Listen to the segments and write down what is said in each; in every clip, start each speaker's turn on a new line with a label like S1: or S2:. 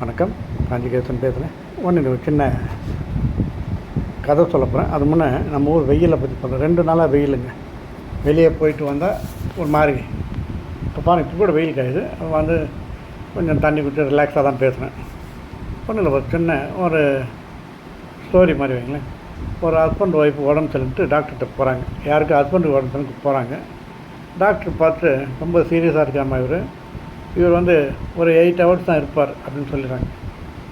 S1: வணக்கம். காஞ்சிகேசன் பேசுகிறேன் ஒன்று ஒரு சின்ன கதை சொல்ல போகிறேன் அது முன்னே நம்ம ஊர் வெயிலை பற்றி சொல்கிறேன் ரெண்டு நாளாக வெயிலுங்க. வெளியே போயிட்டு வந்தால் ஒரு மாதிரி. இப்போ பாருங்க இப்போ கூட வெயில் காயுது. வந்து கொஞ்சம் தண்ணி குடிச்சு ரிலாக்ஸாக தான் பேசுகிறேன் ஒன்றும் இல்லை ஒரு சின்ன ஒரு ஸ்டோரி மாதிரி வைங்களேன். ஒரு ஹஸ்பண்ட் ஒய்ஃப் உடம்பு சரின்ட்டு டாக்டர்கிட்ட போகிறாங்க யாருக்கு ஹஸ்பண்டுக்கு உடம்பு சரியில்லை போகிறாங்க டாக்டர் பார்த்து ரொம்ப சீரியஸாக இருக்காம இவர்? இவர் வந்து ஒரு எயிட் ஹவர்ஸ் தான் இருப்பார் அப்படின்னு சொல்லிடுறாங்க.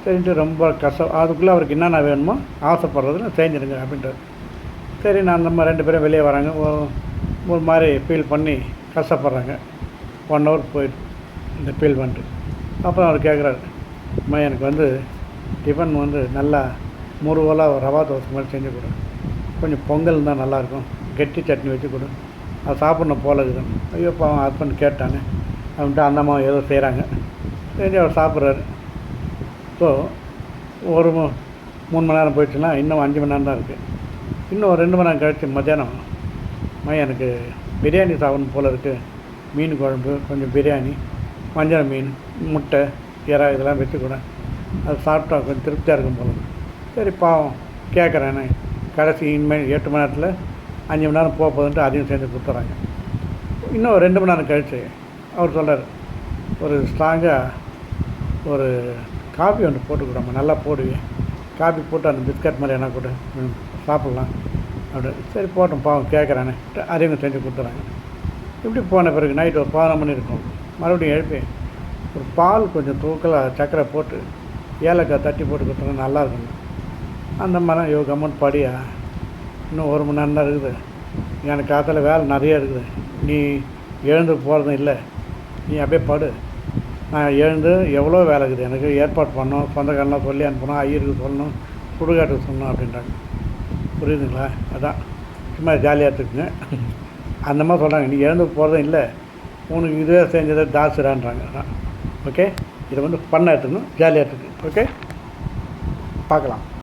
S1: சரின்ட்டு ரொம்ப கஷ்டம் அதுக்குள்ளே அவருக்கு என்னென்ன வேணுமோ ஆசைப்படுறதுன்னு செஞ்சுடுங்க அப்படின்ட்டு சரி நான் நம்ம ரெண்டு பேரும் வெளியே வராங்க. ஒரு- ஒரு மாதிரி ஃபீல் பண்ணி கஷ்டப்படுறாங்க. ஒன் ஹவர் போயிட்டு இந்த ஃபீல் பண்ணிட்டு. அப்புறம் அவர் கேட்குறாரு அம்மா எனக்கு வந்து டிஃபன் வந்து நல்லா முருவலாக ரவா தோசை மாதிரி செஞ்சு கொடு. கொஞ்சம் பொங்கல் இருந்தால் நல்லாயிருக்கும் கெட்டி சட்னி வச்சு கொடு. அது சாப்பிட்ணும் போல இருக்குது. ஐயோ அவன் ஹஸ்பண்ட் கேட்டானே. அப்படின்ட்டு அண்ணம்மா ஏதோ செய்கிறாங்க செஞ்சு அவர் சாப்பிட்றாரு. ஸோ ஒரு மூணு மணி நேரம் போயிடுச்சுன்னா இன்னும் அஞ்சு மணி நேரம் தான் இருக்குது இன்னும் ஒரு ரெண்டு மணி நேரம் கழிச்சு மத்தியானம் அம்மா எனக்கு பிரியாணி சாப்பிடணும் போல் இருக்குது மீன் குழம்பு கொஞ்சம் பிரியாணி மஞ்சள் மீன் முட்டை இறா இதெல்லாம் வச்சு கூட அது சாப்பிட்டா கொஞ்சம் திருப்தியாக இருக்கும் போல சரி பாவம். கேட்குறேன்னு கடைசி இனிமேல் எட்டு மணி நேரத்தில் அஞ்சு மணி நேரம் போக போகுதுன்ட்டு அதையும் சேர்ந்து கொடுத்துட்றாங்க இன்னும் ரெண்டு மணி நேரம் கழிச்சு அவர் சொல்கிறார் ஒரு ஸ்ட்ராங்காக ஒரு காஃபி ஒன்று போட்டு கொடுமா நல்லா போடுவேன் காஃபி போட்டு அந்த பிஸ்கட் மாதிரி என்ன கூட சாப்பிட்லாம். அப்படி சரி போட்டோம் பாவம் கேட்குறானே. அதையும் செஞ்சு கொடுத்துறாங்க. இப்படி போன பிறகு நைட் ஒரு பதினொரு மணி இருக்கும். மறுபடியும் எழுப்பி ஒரு பால் கொஞ்சம் தூக்கலாக சக்கரை போட்டு ஏலக்காய் தட்டி போட்டு கொடுத்தோன்னா நல்லா இருக்கும். அந்த மாதிரி யோ கம்மன் படியா இன்னும் ஒரு மணி நேரம் தான் இருக்குது. எனக்கு காத்தால வேலை நிறைய இருக்குது. நீ எழுந்து போகிறதும் இல்லை. நீ அப்படியே படு. நான் எழுந்து எவ்வளோ வேலை இருக்குது? எனக்கு ஏற்பாடு பண்ணணும் சொந்தக்காரெலாம் சொல்லி அனுப்பணும் ஐயருக்கு சொல்லணும் சுடுகாட்டுக்கு சொல்லணும் அப்படின்றாங்க. புரியுதுங்களா? அதான். சும்மா ஜாலியாக இருக்குங்க. அந்த மாதிரி சொல்கிறாங்க நீ எழுந்து போகிறதும் இல்லை. உனக்கு இதுவே செஞ்சதை தாசுரான்றாங்க. அதான். ஓகே? இதை வந்து பண்ண எடுத்துக்கணும். ஜாலியாக இருக்குது ஓகே? பார்க்கலாம்.